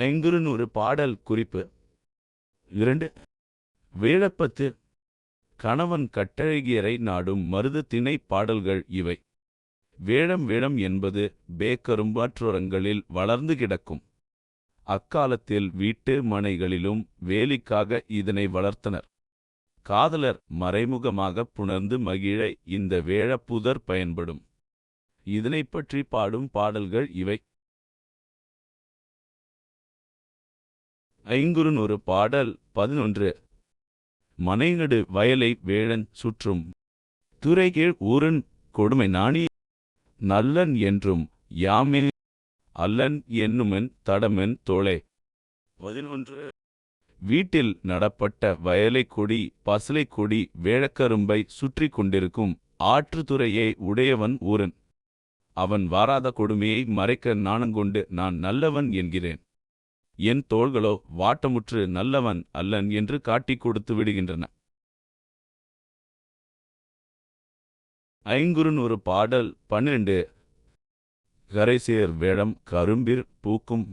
ஐங்குறுநூறு பாடல் குறிப்பு. இரண்டு வேழப்பத்து கணவன் கட்டழகியரை நாடும் மருது திணை பாடல்கள் இவை. வேழம் வேழம் என்பது பேக்கரும்பாற்றோரங்களில் வளர்ந்து கிடக்கும். அக்காலத்தில் வீட்டு மனைகளிலும் வேலிக்காக இதனை வளர்த்தனர். காதலர் மறைமுகமாகப் புணர்ந்து மகிழ இந்த வேழப்புதர் பயன்படும். இதனைப் பற்றி பாடும் பாடல்கள் இவை. ஐங்குறுநூறு பாடல் பதினொன்று. மனைநடு வயலை வேழன் சுற்றும். துறைகீழ் ஊரன் கொடுமை நாணி. நல்லன் என்றும் யாமே. அல்லன் என்னுமென் தடமென் தோளே. பதினொன்று. வீட்டில் நடப்பட்ட வயலை கொடி பசலை கொடி வேழக்கரும்பை சுற்றி கொண்டிருக்கும் ஆற்றுத்துறையை உடையவன் ஊரன் அவன் வாராத கொடுமையை மறைக்க நாணங்கொண்டு நான் நல்லவன் என்கிறேன். என் தோள்களோ வாட்டமுற்று நல்லவன் அல்லன் என்று காட்டிக் கொடுத்து விடுகின்றன. ஐங்குறுநூறு பாடல் பன்னிரண்டு. கரைசேர் வேடம் கரும்பிர் பூக்கும்.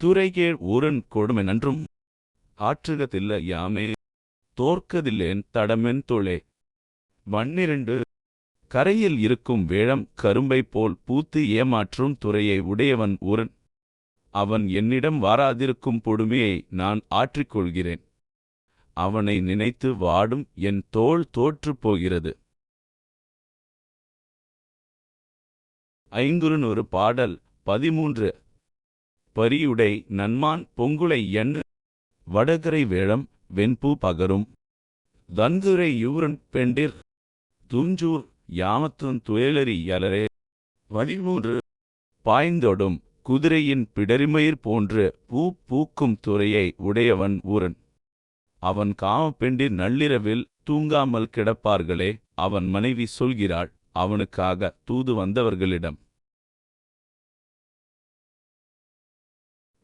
துறைகேழ் ஊரன் கொடுமை நன்றும். ஆற்றுகதில்ல யாமே. தோற்கதில்லேன் தடமென் தோளே. பன்னிரண்டு. கரையில் இருக்கும் வேழம் கரும்பை போல் பூத்து ஏமாற்றும் துறையை உடையவன் ஊரன் அவன் என்னிடம் வாராதிருக்கும் பொடுமையை நான் ஆற்றிக்கொள்கிறேன். அவனை நினைத்து வாடும் என் தோள் தோற்றுப் போகிறது. ஐங்குறுநூறு பாடல் பதிமூன்று. பரியுடை நன்மான் பொங்குளை எண் வடகரை வேழம் வெண்பூ பகரும். தந்துரை யூரன் பெண்டிர். துஞ்சூர் யாமத்துன் துயலரி யலரே. பதிமூன்று. பாய்ந்தொடும் குதிரையின் பிடரிமயிர் போன்று பூ பூக்கும் துறையை உடையவன் ஊரன். அவன் காமப்பெண்டிர் நள்ளிரவில் தூங்காமல் கிடப்பார்களே அவன் மனைவி சொல்கிறாள் அவனுக்காக தூது வந்தவர்களிடம்.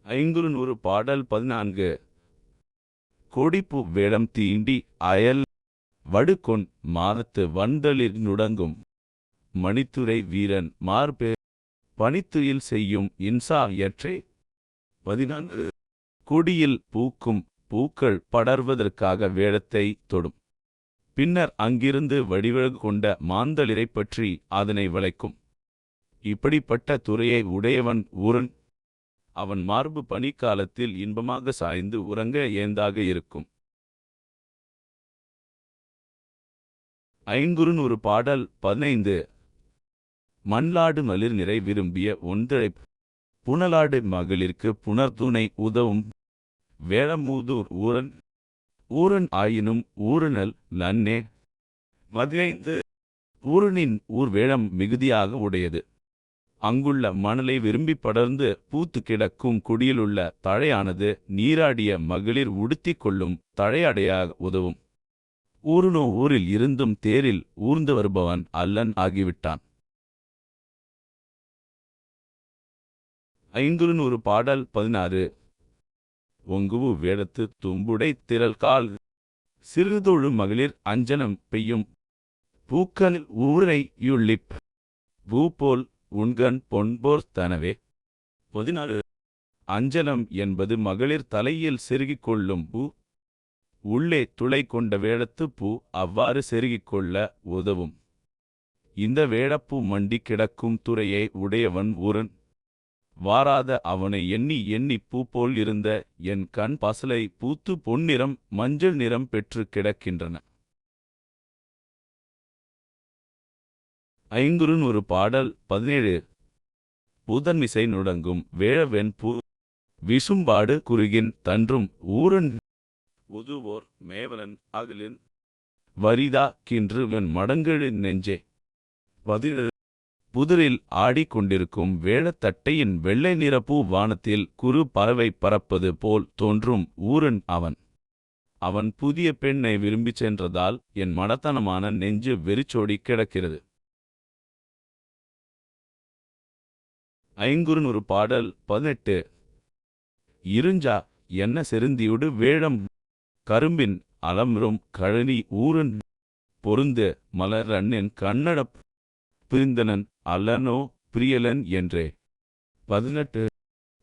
ஐங்குறுநூறு பாடல் பதினான்கு. கொடிப்பு வேடம் தீண்டி அயல் வடுகொன் மானத்து வந்தளிர் நுடங்கும். மணித்துறை வீரன் மார்பே பனித்துயில் செய்யும் இன்சா எற்றே பதினான்கு. கொடியில் பூக்கும் பூக்கள் படர்வதற்காக வேடத்தை தொடும். பின்னர் அங்கிருந்து வடிவழகு கொண்ட மாந்தளிரைப் பற்றி அதனை வளைக்கும். இப்படிப்பட்ட துறையை உடையவன் ஊரன். அவன் மார்பு பனிக்காலத்தில் இன்பமாக சாய்ந்து உறங்க ஏந்தாக இருக்கும். ஐங்குறுநூறு பாடல் பதினைந்து. மண்லாடு மலிர் நிறை விரும்பிய ஒன்றை புனலாடு மகளிர்க்கு புனர்துணை உதவும் வேளமூதூர் ஊரன் ஊரன் ஆயினும் ஊருணல் நன்னே. பதினைந்து. ஊரனின் ஊர் வேளம் மிகுதியாக உடையது. அங்குள்ள மணலை விரும்பி படர்ந்து பூத்து கிடக்கும் குடியிலுள்ள தழையானது நீராடிய மகளிர் உடுத்திக் கொள்ளும் தழையடையாக உதவும். ஊருனோ ஊரில் இருந்தும் தேரில் ஊர்ந்து வருபவன் அல்லன் ஆகிவிட்டான். ஐங்குறுநூறு பாடல் பதினாறு. ஒங்குவு வேடத்து தும்புடை திரள் கால் சிறுதொழு மகளிர் அஞ்சனம் பெய்யும். பூக்கனில் ஊரை யுள்ளிப் பூபோல் உண்கண் பொன்போர் தனவே. பதினாறு. அஞ்சனம் என்பது மகளிர் தலையில் செருகிக் கொள்ளும் பூ. உள்ளே துளை கொண்ட வேடத்து பூ அவ்வாறு செருகிக் கொள்ள உதவும். இந்த வேடப்பூ மண்டி கிடக்கும் துறையை உடையவன் ஊரன். வாராத அவனை எண்ணி எண்ணி பூ போல் இருந்த என் கண் பசலை பூத்து பொன்னிறம் மஞ்சள் நிறம் பெற்று கிடக்கின்றன. ஐங்குறுநூறு பாடல் பதினேழு. புதன்மிசை நுடங்கும் வேழவெண் பூ விசும்பாடு குறுகின் தன்றும் ஊரன் உதுவோர் மேவலன் அகலின் வரிதா கின்றுவன் மடங்கெழு நெஞ்சே. பதினேழு. புதரில் ஆடிக்கொண்டிருக்கும் வேழத்தட்டையின் வெள்ளை நிற பூ வானத்தில் குறு பறவை பறப்பது போல் தோன்றும் ஊரன் அவன். அவன் புதிய பெண்ணை விரும்பிச் சென்றதால் என் மடத்தனமான நெஞ்சு வெறிச்சோடி கிடக்கிறது. ஐங்குறுநூறு பாடல் பதினெட்டு. இருஞ்சா என்ன செருந்தியுடு வேழம். கரும்பின் அலம்ரும் கழனி ஊரன். பொருந்து மலரண்ணன் கண்ணடப் பிரிந்தனன் அல்லனோ பிரியலன் என்றே. பதினெட்டு.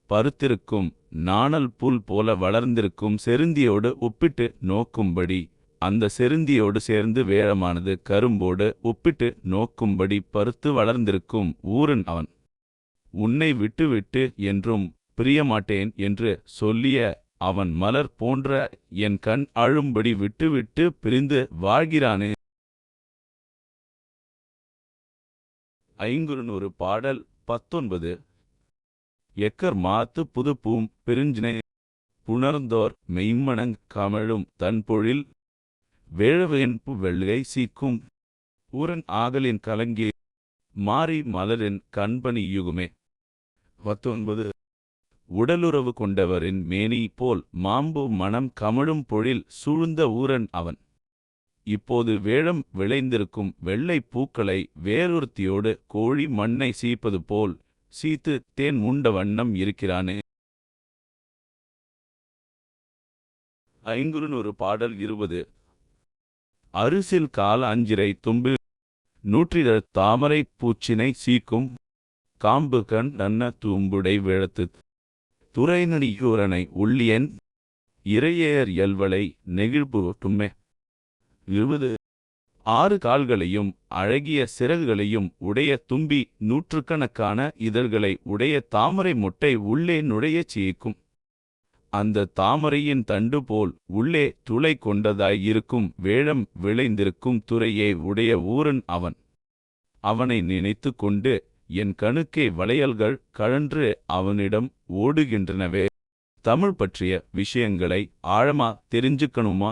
பருத்திருக்கும் நாணல் புல் போல வளர்ந்திருக்கும் செருந்தியோடு ஒப்பிட்டு நோக்கும்படி. அந்த செருந்தியோடு சேர்ந்து வேழமானது கரும்போடு ஒப்பிட்டு நோக்கும்படி பருத்து வளர்ந்திருக்கும் ஊரன் அவன். உன்னை விட்டுவிட்டு என்றும் பிரியமாட்டேன் என்று சொல்லிய அவன் மலர் போன்ற என் கண் அழும்படி விட்டுவிட்டு பிரிந்து வாழ்கிறானே. ஐங்குறுநூறு பாடல் பத்தொன்பது. எக்கர் மாத்து புதுப்பூம் பெருஞ்சினை புணர்ந்தோர் மெய்மணங் கமழும் தன்பொழில் வேழவென்பு வெள்ளை சீக்கும் ஊரன் ஆகலின் கலங்கி மாறி மலரின் கண்பனி யுகுமே. பத்தொன்பது. உடலுறவு கொண்டவரின் மேனி போல் மாம்பு மனம் கமழும் பொழில் சூழ்ந்த ஊரன் அவன். இப்போது வேழம் விளைந்திருக்கும் வெள்ளை பூக்களை வேறொருத்தியோடு கோழி மண்ணை சீப்பது போல் சீத்து தேன் உண்ட வண்ணம் இருக்கிறானே. ஐங்குறுநூறு பாடல் இருபது. அரிசில் கால அஞ்சிரை தும்பு. நூற்றிட தாமரை பூச்சினை சீக்கும். காம்பு கண் நன்ன தூம்புடை விழத்து. துறைநடியூரனை உள்ளியன். இறையேர் எல்வளை நெகிழ்புட்டுமே எழுபது ஆறு கால்களையும் அழகிய சிறகுகளையும் உடைய தும்பி நூற்றுக்கணக்கான இதழ்களை உடைய தாமரை மொட்டை உள்ளே நுழையச் சீக்கும் அந்த தாமரையின் தண்டு போல் உள்ளே துளை கொண்டதாய் இருக்கும் வேழம் விளைந்திருக்கும் துறையே உடைய ஊரன் அவன். அவனை நினைத்து கொண்டு என் கணுக்கே வளையல்கள் கழன்று அவனிடம் ஓடுகின்றனவே. தமிழ் பற்றிய விஷயங்களை ஆழமா தெரிஞ்சுக்கணுமா?